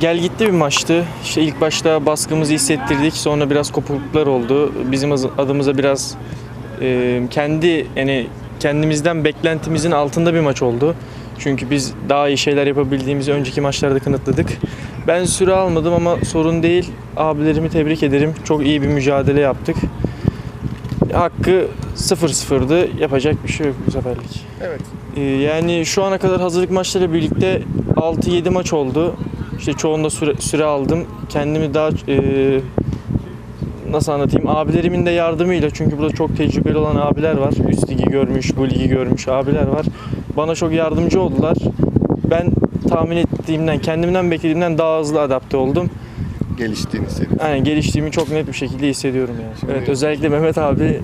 gel gitti bir maçtı. İşte ilk başta baskımızı hissettirdik. Sonra biraz kopukluklar oldu. Bizim adımıza biraz e, kendi yani kendimizden beklentimizin altında bir maç oldu. Çünkü biz daha iyi şeyler yapabildiğimizi önceki maçlarda kanıtladık. Ben süre almadım ama sorun değil. Abilerimi tebrik ederim. Çok iyi bir mücadele yaptık. Hakkı 0-0'dı. Yapacak bir şey yok bu seferlik. Evet. Ee, Yani şu ana kadar hazırlık maçları birlikte 6-7 maç oldu. İşte çoğunda süre, süre aldım. Kendimi daha e, nasıl anlatayım abilerimin de yardımıyla çünkü burada çok tecrübeli olan abiler var. Üst ligi görmüş, bu ligi görmüş abiler var. Bana çok yardımcı oldular. Ben tahmin ettiğimden, kendimden beklediğimden daha hızlı adapte oldum. Geliştiğini hissediyorum. Yani geliştiğimi çok net bir şekilde hissediyorum yani. Şimdi- Evet özellikle Mehmet abi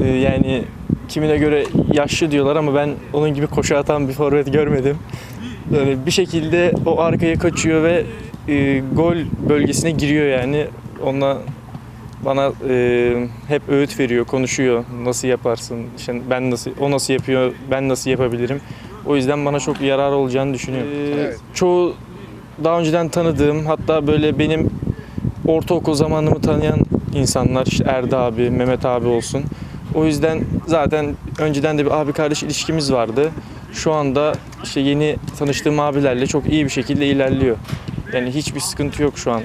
e, yani kimine göre yaşlı diyorlar ama ben onun gibi koşu atan bir forvet görmedim. Yani bir şekilde o arkaya kaçıyor ve e, gol bölgesine giriyor yani. Onunla bana e, hep öğüt veriyor, konuşuyor. Nasıl yaparsın? İşte ben nasıl o nasıl yapıyor? Ben nasıl yapabilirim? O yüzden bana çok yarar olacağını düşünüyorum. E, Evet. Çoğu daha önceden tanıdığım hatta böyle benim ortaokul zamanımı tanıyan insanlar işte Erdi abi, Mehmet abi olsun. O yüzden zaten önceden de bir abi kardeş ilişkimiz vardı. Şu anda işte yeni tanıştığım abilerle çok iyi bir şekilde ilerliyor. Yani hiçbir sıkıntı yok şu an.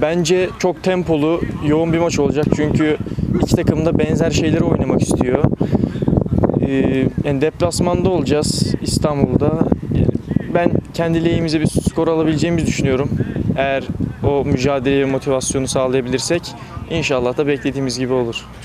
Bence çok tempolu, yoğun bir maç olacak çünkü iki takım da benzer şeyleri oynamak istiyor. Ee, yani deplasmanda olacağız İstanbul'da. Ben kendi lehimize bir skor alabileceğimizi düşünüyorum. Eğer o mücadeleye motivasyonu sağlayabilirsek inşallah da beklediğimiz gibi olur.